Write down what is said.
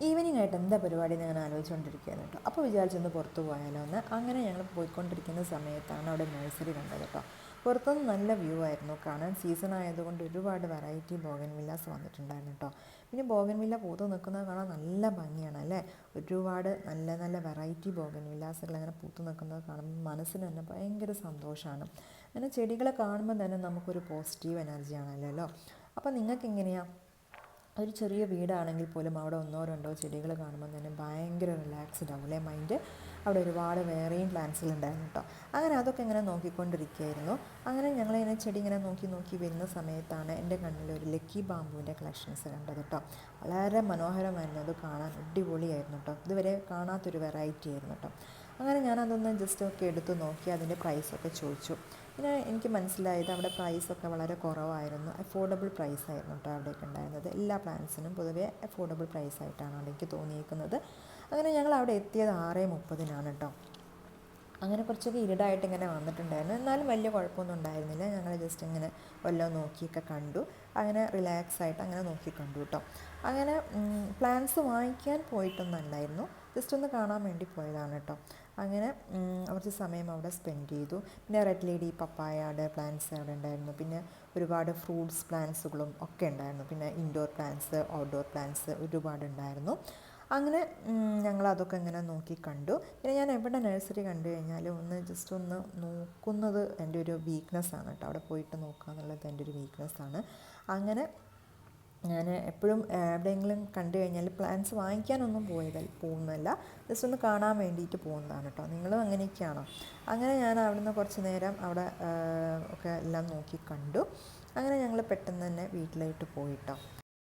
Evening ആയിട്ട് എന്താ പരിപാടി എന്ന് ഞാൻ ആലോചിച്ചുകൊണ്ടിരിക്കുകയാണ് കേട്ടോ. അപ്പോൾ വിചാരിച്ചൊന്ന് പുറത്ത് പോയാലോ എന്ന്. അങ്ങനെ ഞങ്ങൾ പോയിക്കൊണ്ടിരിക്കുന്ന സമയത്താണ് അവിടെ നഴ്സറി കണ്ടത് കേട്ടോ. പുറത്തുനിന്ന് നല്ല വ്യൂ ആയിരുന്നു. കാണാൻ സീസൺ ആയതുകൊണ്ട് ഒരുപാട് വെറൈറ്റി ബോഗൻ വില്ലാസ് വന്നിട്ടുണ്ടായിരുന്നു കേട്ടോ. പിന്നെ ബോഗൻ വില്ല പൂത്ത് നിൽക്കുന്നത് കാണാൻ നല്ല ഭംഗിയാണ് അല്ലേ? ഒരുപാട് നല്ല നല്ല വെറൈറ്റി ബോഗൻ വില്ലാസുകൾ അങ്ങനെ പൂത്ത് നിൽക്കുന്നത് കാണുമ്പോൾ മനസ്സിന് തന്നെ ഭയങ്കര സന്തോഷമാണ്. അങ്ങനെ ചെടികളെ കാണുമ്പോൾ തന്നെ നമുക്കൊരു പോസിറ്റീവ് എനർജിയാണല്ലോ. അപ്പോൾ നിങ്ങൾക്ക് എങ്ങനെയാണ് ഒരു ചെറിയ വീടാണെങ്കിൽ പോലും അവിടെ ഒന്നോ രണ്ടോ ചെടികൾ കാണുമ്പോൾ തന്നെ ഭയങ്കര റിലാക്സ്ഡ് ആവും അല്ലേ? മൈൻഡ് അവിടെ ഒരുപാട് വേറെയും പ്ലാന്റ്സിൽ ഉണ്ടായിരുന്നു കേട്ടോ അങ്ങനെ അതൊക്കെ ഇങ്ങനെ നോക്കിക്കൊണ്ടിരിക്കുകയായിരുന്നു. അങ്ങനെ ഞങ്ങളിങ്ങനെ ചെടി ഇങ്ങനെ നോക്കി നോക്കി വരുന്ന സമയത്താണ് എന്റെ കണ്ണിൽ ഒരു ലക്കി ബാമ്പുവിന്റെ കളക്ഷൻസ് കണ്ടത് കേട്ടോ വളരെ മനോഹരമായിരുന്നു. അത് കാണാൻ അടിപൊളിയായിരുന്നു കേട്ടോ ഇതുവരെ കാണാത്തൊരു വെറൈറ്റി ആയിരുന്നു കേട്ടോ അങ്ങനെ ഞാനതൊന്ന് ജസ്റ്റ് ഒക്കെ എടുത്ത് നോക്കി അതിന്റെ പ്രൈസൊക്കെ ചോദിച്ചു. പിന്നെ എനിക്ക് മനസ്സിലായത് അവിടെ പ്രൈസൊക്കെ വളരെ കുറവായിരുന്നു. അഫോർഡബിൾ പ്രൈസ് ആയിരുന്നു കേട്ടോ അവിടെയൊക്കെ ഉണ്ടായിരുന്നത്. എല്ലാ പ്ലാൻസിനും പൊതുവേ അഫോർഡബിൾ പ്രൈസ് ആയിട്ടാണ് എനിക്ക് തോന്നിയിരിക്കുന്നത് അങ്ങനെ ഞങ്ങൾ അവിടെ എത്തിയത് ആറ് മുപ്പതിനാണ് കേട്ടോ. അങ്ങനെ കുറച്ചൊക്കെ ഇരുടായിട്ട് ഇങ്ങനെ വന്നിട്ടുണ്ടായിരുന്നു. എന്നാലും വലിയ കുഴപ്പമൊന്നും ഉണ്ടായിരുന്നില്ല. ഞങ്ങൾ ജസ്റ്റ് ഇങ്ങനെ വല്ലതും നോക്കിയൊക്കെ കണ്ടു. അങ്ങനെ റിലാക്സ് ആയിട്ട് അങ്ങനെ നോക്കി കണ്ടു കേട്ടോ അങ്ങനെ പ്ലാൻസ് വാങ്ങിക്കാൻ പോയിട്ടൊന്നല്ലായിരുന്നു. ജസ്റ്റ് ഒന്ന് കാണാൻ വേണ്ടി പോയതാണ് കേട്ടോ അങ്ങനെ കുറച്ച് സമയം അവിടെ സ്പെൻഡ് ചെയ്തു. പിന്നെ റെഡ് ലേഡി പപ്പായയുടെ പ്ലാന്റ്സ് അവിടെ ഉണ്ടായിരുന്നു. പിന്നെ ഒരുപാട് ഫ്രൂട്ട്സ് പ്ലാന്റ്സുകളും ഒക്കെ ഉണ്ടായിരുന്നു. പിന്നെ ഇൻഡോർ പ്ലാന്റ്സ് ഔട്ട്ഡോർ പ്ലാന്റ്സ് ഒരുപാട് ഉണ്ടായിരുന്നു. അങ്ങനെ ഞങ്ങൾ അതൊക്കെ ഇങ്ങനെ നോക്കി കണ്ടു. പിന്നെ ഞാൻ എവിടെ നഴ്സറി കണ്ടു കഴിഞ്ഞാലും ഒന്ന് ജസ്റ്റ് ഒന്ന് നോക്കുന്നത് എന്റെ ഒരു വീക്ക്നെസ് ആണ് കേട്ടോ. അവിടെ പോയിട്ട് നോക്കുക എന്നുള്ളത് എന്റെ ഒരു വീക്ക്നെസ്സാണ് അങ്ങനെ ഞാൻ എപ്പോഴും എവിടെയെങ്കിലും കണ്ടു കഴിഞ്ഞാൽ പ്ലാൻസ് വാങ്ങിക്കാനൊന്നും പോയത് പോകുന്നതല്ല. ജസ്റ്റ് ഒന്ന് കാണാൻ വേണ്ടിയിട്ട് പോകുന്നതാണ് കേട്ടോ. നിങ്ങളും അങ്ങനെയൊക്കെയാണോ? അങ്ങനെ ഞാൻ അവിടുന്ന് കുറച്ച് നേരം അവിടെ ഒക്കെ എല്ലാം നോക്കി കണ്ടു. അങ്ങനെ ഞങ്ങൾ പെട്ടെന്ന് തന്നെ വീട്ടിലോട്ട് പോയിട്ടോ